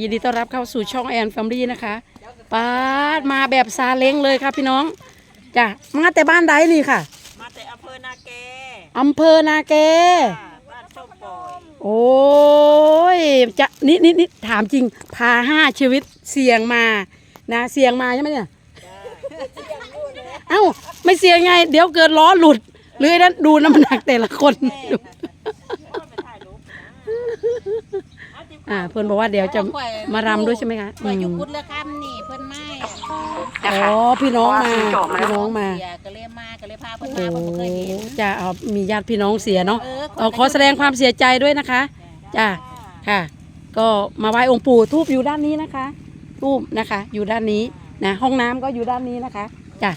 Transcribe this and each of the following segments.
ยินดีต้อนรับเข้าสู่ช่องแอนแฟมลี่นะคะปาดมาแบบซาเล้งเลยครับพี่น้องจ้ะมาแต่บ้านใดนี่ค่ะ มาแต่อำเภอนาแกอำเภอนาแกค่ะบ้านส้มปล่อยโอ้ยจะนี่นี่นี่ถามจริง พาห้าชีวิตเสี่ยงมานะเสี่ยงมาใช่ไหมเนี่ยเอ้าไม่เสี่ยงไง เดี๋ยวเกิดล้อหลุดหรือไอ้นั้นดูน้ำหนักแต่ละคนดู ไปถ่ายรูปนะเอาติดอ่าเพื่อนบอกว่าเดี๋ยวจะมารำด้วยใช่ไหมคะข่อยอยู่อืมกุดเรือคำนี่เพิ่นมาอ๋อพี่น้องมาพี่น้องมาเสียก็เลยมาก็เลยพาเพิ่นโอ้มาเพิ่นบ่เคยเห็นจะเอามีญาติพี่น้องเสียเนาะ เออเออขอแสดงความเสียใจด้วยนะคะจ้าค่ะ ก็มาไหว้องค์ปู่ทูบอยู่ด้านนี้นะคะทูบนะคะ อยู่ด้านนี้นะห้องน้ำก็อยู่ด้านนี้นะคะจ้ะ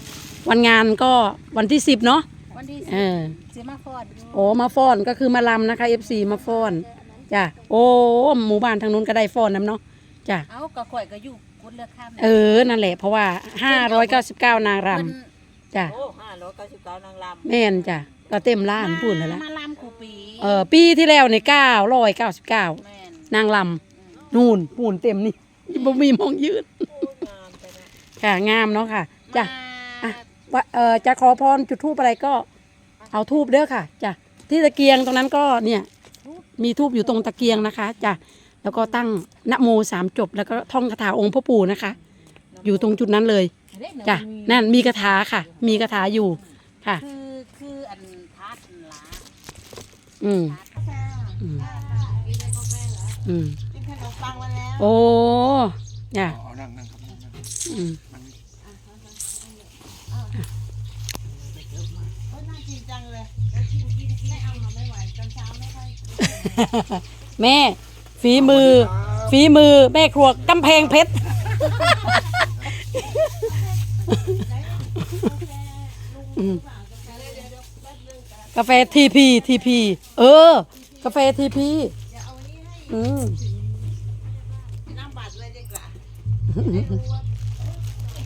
วันงานก็วันที่สิบเนาะวันที่เออสิมาฟอดโอ้มาฟ้อนก็คือมาลำนะคะ FC มาฟ้อน จ้ะโอ้หมู่บ้านทางนู้นก็ได้ฟ้อนน้ำเนาะจ้ะเอ้าก็ข่อยก็อยู่กุดเรือคำเออนั่นแหละเพราะว่า599นางรเพิ่นำจ้ะโอ้ห้าร้อยเก้าสิบเก้านางลำแม่นจ้ะก็เต็มล้านพูดเลยละมาลำคูปีเออปีที่แล้วใน999แม่นนางลำนู่นปูนเต็มนี่บ่มีมองยืนงามไปนะค่ะงามเนาะค่ะจ้ะมาอะว่าเออจะขอพรจุดทูบอะไรก็เอาทูบเด้อค่ะจ้ะที่ตะเกียงตรงนั้นก็เนี่ย มีทูบอยู่ตรงตะเกียงนะคะจ้ะแล้วก็ตั้งนะโมสามจบ แล้วก็ท่องคาถาองค์พ่อปู่นะคะ อยู่ตรงจุดนั้นเลยเด้เดี๋ยวจ้ะมีนั่นมีคาถาค่ะ มีคาถาอยู่ค่ะ คือคืออันทัดหลาอืมทัดอืมอืมกินขนมปังมาแล้วโอ้จ้ะอ๋อนั่งนั่งครับนั่งนั่งอืม โอ้ยน่ากินจังเลยแล้วกินกินไม่เอามาไม่ไหวตอนเช้าไม่ค่อย แม่ ฝีมือ ฝีมือ แม่ครัวกำแพงเพชรอืมกาแฟทีพีทีพีเออ กาแฟทีพีอืมน้ำบัตรเลยดีกว่า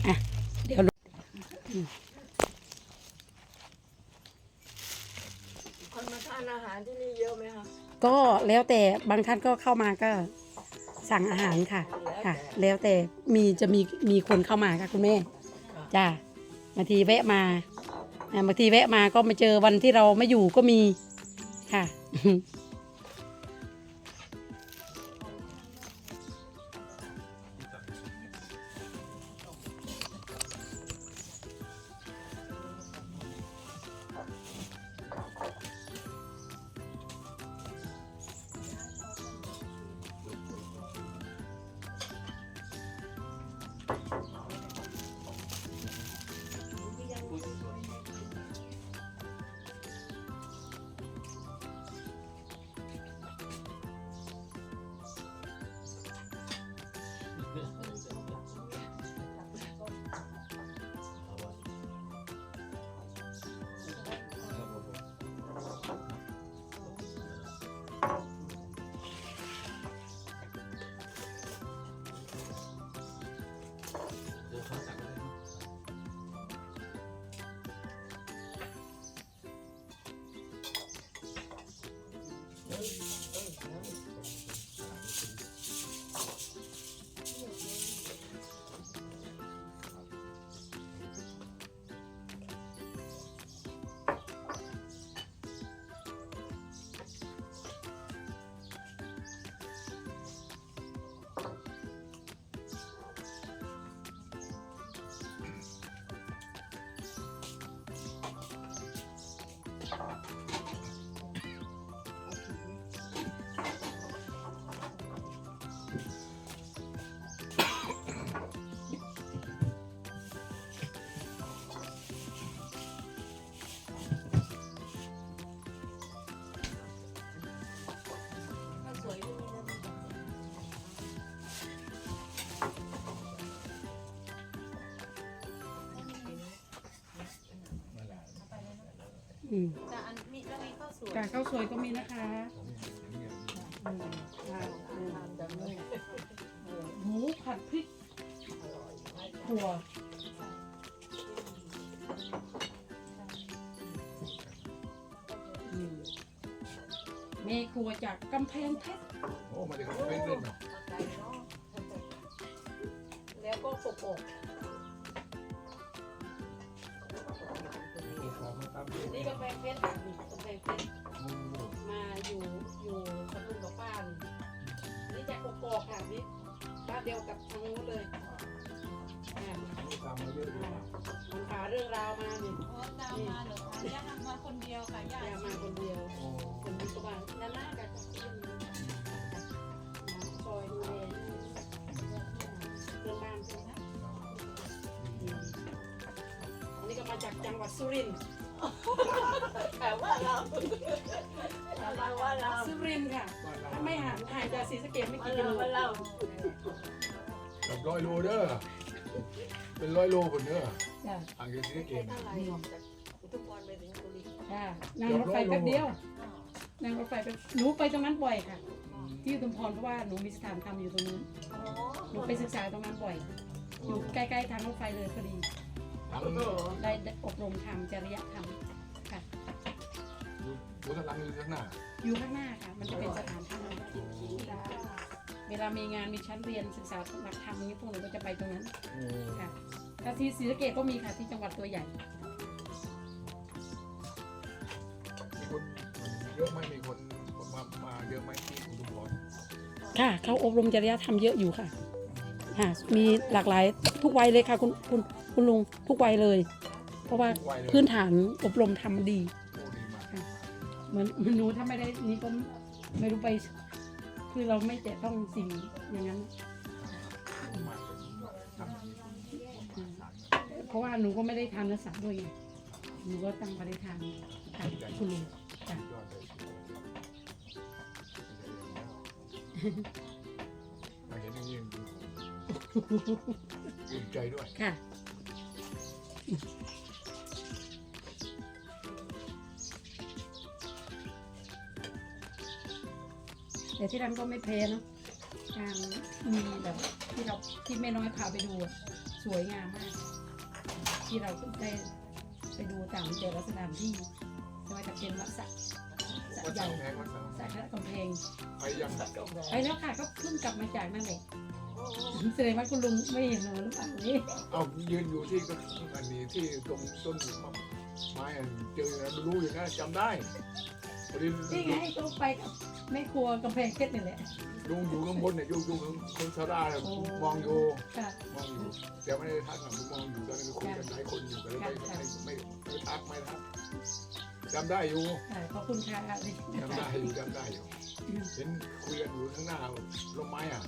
อะเดี๋ยว คนมาทานอาหารที่นี่เยอะไหมคะ ก็แล้วแต่บางท่านก็เข้ามาก็สั่งอาหารค่ะค่ะ แล้วแต่มีจะมีมีคนเข้ามาค่ะคุณแม่จ้าบางทีแวะมาอ่าบางทีแวะมาก็มาเจอวันที่เราไม่อยู่ก็มีค่ะ อืมแต่อันมีแล้วมีข้าวสวยกาข้าวสวยก็มีนะคะหมูผัดพริกถั่วอืมแม่ครัวจากกำแพงเพชรโอ้มาเดี๋ยวเขาเป็นเล่นเนาะอกของมาต นี่กาแฟเพชรค่ะนี่กาแฟเพชรมาอยู่อยู่กับลุงกับป้านี่นี่จากกกอกค่ะนี่บ้านเดียวกับทางนู้นเลยอ่าตามมาเยอะดีอ่ามันพาเรื่องราวมานี่โอ้ตามมาเหรอคะย่ามาคนเดียวค่ะย่าอย่ามาคนเดียว โอ้คนนี้ก็มานานากับเพื่อนมาคอยดูแลเรื่องบ้านใช่ไหมคะอืมอันนี้ก็มาจากจังหวัดสุรินทร์ แต่ว่าเราแต่ว่าเราสุรินทร์ค่ะบ้านเราถ้าไม่ห่างห่างจากศรีสะเกษไม่กี่กิเราโลเราแบบร้อยโลเด้อ เป็นร้อยโลคนเด้อจ้ะห่างจากที่เกมเท่าไหร่ออกจากทุกวันไปถึงบุรีจ้ะนั่งรถไฟแป๊บเดียวนั่งรถไฟแป๊บหนูไปตรงนั้นบ่อยค่ะ ที่อุทุมพรเพราะว่าหนูมีสถานทำอยู่ตรงนู้นโอ้หนูไปศึกษาตรงนั้นบ่อย อยู่ใกล้ๆทางรถไฟเลยพอดีทั้งโห ได้อบรมธรรมจริยธรรมค่ะดูทางหลังอยู่ข้างหน้าอยู่ข้างหน้าค่ะ มันจะเป็นสถานที่เวลามีงานมีชั้นเรียนศึกษาหลักธรรมนี้พวกหนูก็จะไปตรงนั้นโอ้ค่ะถ้าที่ศรีสะเกษก็มีค่ะที่จังหวัดตัวใหญ่ มีคนเยอะไหมมีคนมามาเยอะไหมที่อุดมพรค่ะ เขาอบรมจริยธรรมเยอะอยู่ค่ะ ค่ะมีหลากหลายทุกวัยเลยค่ะคุณคุณคุณลุงทุกวัยเลย เพราะว่าทุกวัยเลย พื้นฐานอบรมทำดีโอ้ดีมากเหมือนเหมือนหนูถ้าไม่ได้นี่ก็ไม่รู้ไป คือเราไม่แต่ต้องสิ่งอย่างนั้นมากเลยทำดีเพราะว่าหนูก็ไม่ได้ทานเนื้อสัตว์ด้วยไงหนูก็ตั้งปฏิทานค่ะคุณลุงค่ะยอดเลยมาเห็นอย่างนี้ ภูมิใจด้วย ค่ะ แต่ที่นั่นก็ไม่แพ้เนาะการมีแบบที่เราที่แม่น้อยพาไปดูอะสวยงามมาก ที่เราได้ไปดูตามแต่ละสถานที่ไม่ว่าจะเป็นวัดสระสระวัดใหสัญ่งแพงวัดสังสระพระกำแพงไปยัง ไปแล้วค่ะก็เพิ่งกลับมาจากนั่นแหละ แสดงว่าคุณลุงไม่เห็นหนูหรือเปล่านี่เอายืนอยู่ที่ก็อันนี้ที่ตรงต้นมะไม้อันเจอนะรู้อยู่นะจำได้พอดีนี่ไงก็ไปกับแม่ครัวกำแพงเพชรนี่แหละ ลุงอยู่ข้างบนเนี่ยอยู่อยู่ข้างคนชาราเนี่ยโอ้มองอยู่ค่ะมองอยู่แต่ไม่ได้ทักนะมองอยู่ตอนนั้นคุยกันหลายคนอยู่ก็เลยไม่ไม่ไม่ไม่ทักไม่ทักจำได้อยู่ค่ะขอบคุณค่ะจำได้อยู่จำได้อยู่ เห็นคุยกันอยู่ข้างหน้าลมไม้อะ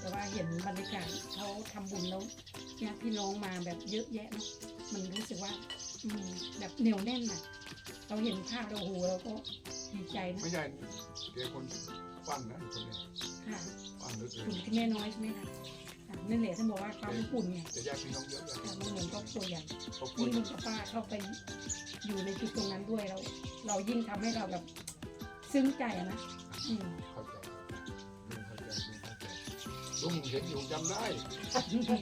แต่ว่าเห็นบรรยากาศเขาทำบุญแล้วญาติพี่น้องมาแบบเยอะแยะเนอะมันรู้สึกว่าอืมแบบเหนียวแน่นน่ะ เราเห็นภาพเราโอ้โหเราก็ดีใจนะไม่ใช่แกคนฟังนะคนนี้ค่ะฟังเหลือเกินคุณที่แม่น้อยใช่ไหมคะค่ะนั่นแหละท่านบอกว่าความอบอุ่นไงแต่ญาติพี่น้องเยอะเลยค่ะมันเหมือนครอบครัวใหญ่ขอบคุยิ่ณงลุงกับป้าเข้าไปอยู่ในจุดตรงนั้นด้วยเรา เรายิ่งทำให้เราแบบซึ้งใจอะนะอืม เข้าใจลุงเข้าใจลุงเข้าใจลุงเห็นอยู่จำได้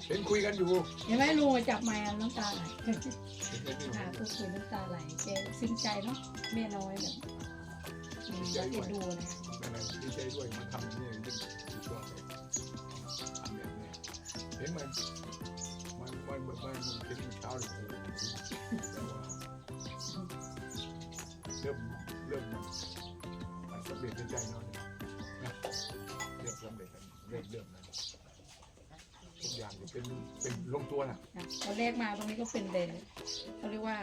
เห็นคุยกันอยู่เห็นไหมลุงจับไม้น้ำตาไหลเห็นอยู่ค่ะก็คุยน้ำตาไหลแกซึ้งใจเนาะแม่น้อยแบบอืมแล้วเอ็นดูนะนั่นแหละดีใจด้วยมาทำอย่างนี้ยิ่งสุดยอดเลยทำแบบนี้เห็นมันมันมันมันมันเห็นเช้าเลยแต่ว่าเริ่มเริ่มมันสำ เร็จในใจเนาะนะเริ่มสำเร็จเริ่มเริ่มนะทุกอย่างจะเป็นเป็นลงตัวนะค่ะตอนแรกมาตรงนี้ก็เป็นแต่เขาเรียกว่า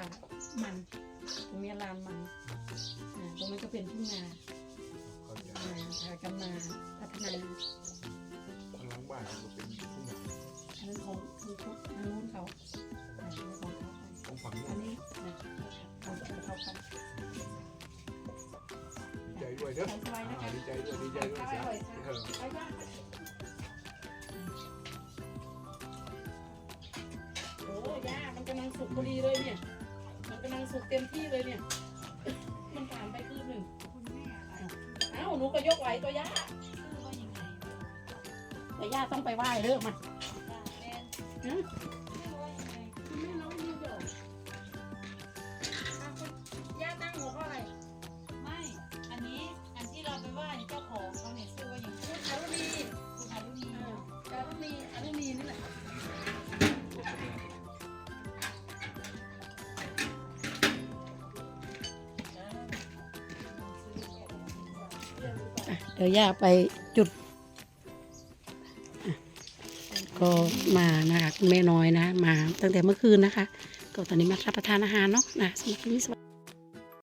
มันตรงนี้ลานมันอ่าตรงนี้ก็เป็นทุ่งนาเขาจอ่าพากันมาพัฒนาพลังบ้านก็เป็นทุ่งนาอันนั้นของคือเขาอันนู้นเขาอ่าของเขาไปของฝั่งนู้อันนนี้นะของของเขาไป ดีใจด้วยเด้อไปสบายนะคะดีใจด้วยดีใจด้วยไปเลยค่ะเออไปบ้านโอ้ย่ามันกำลังสุกพอดีเลยเนี่ย มันกำลังสุกเต็มที่เลยเนี่ย มันผ่านไปคืนหนึ่งคุณแม่อะไรเอ้าหนูก็ยกไหวตัวย่าชื่อว่ายังไงแต่ย่าต้องไปไหว้เริ่มมาจ้าแม่ฮะ เดี๋ยวย่าไปจุดก็มานะคะคุณแม่น้อยนะ มาตั้งแต่เมื่อคืนนะคะ ก็ตอนนี้มารับประทานอาหารเนาะนะสำหรับวันนี้สวัสดี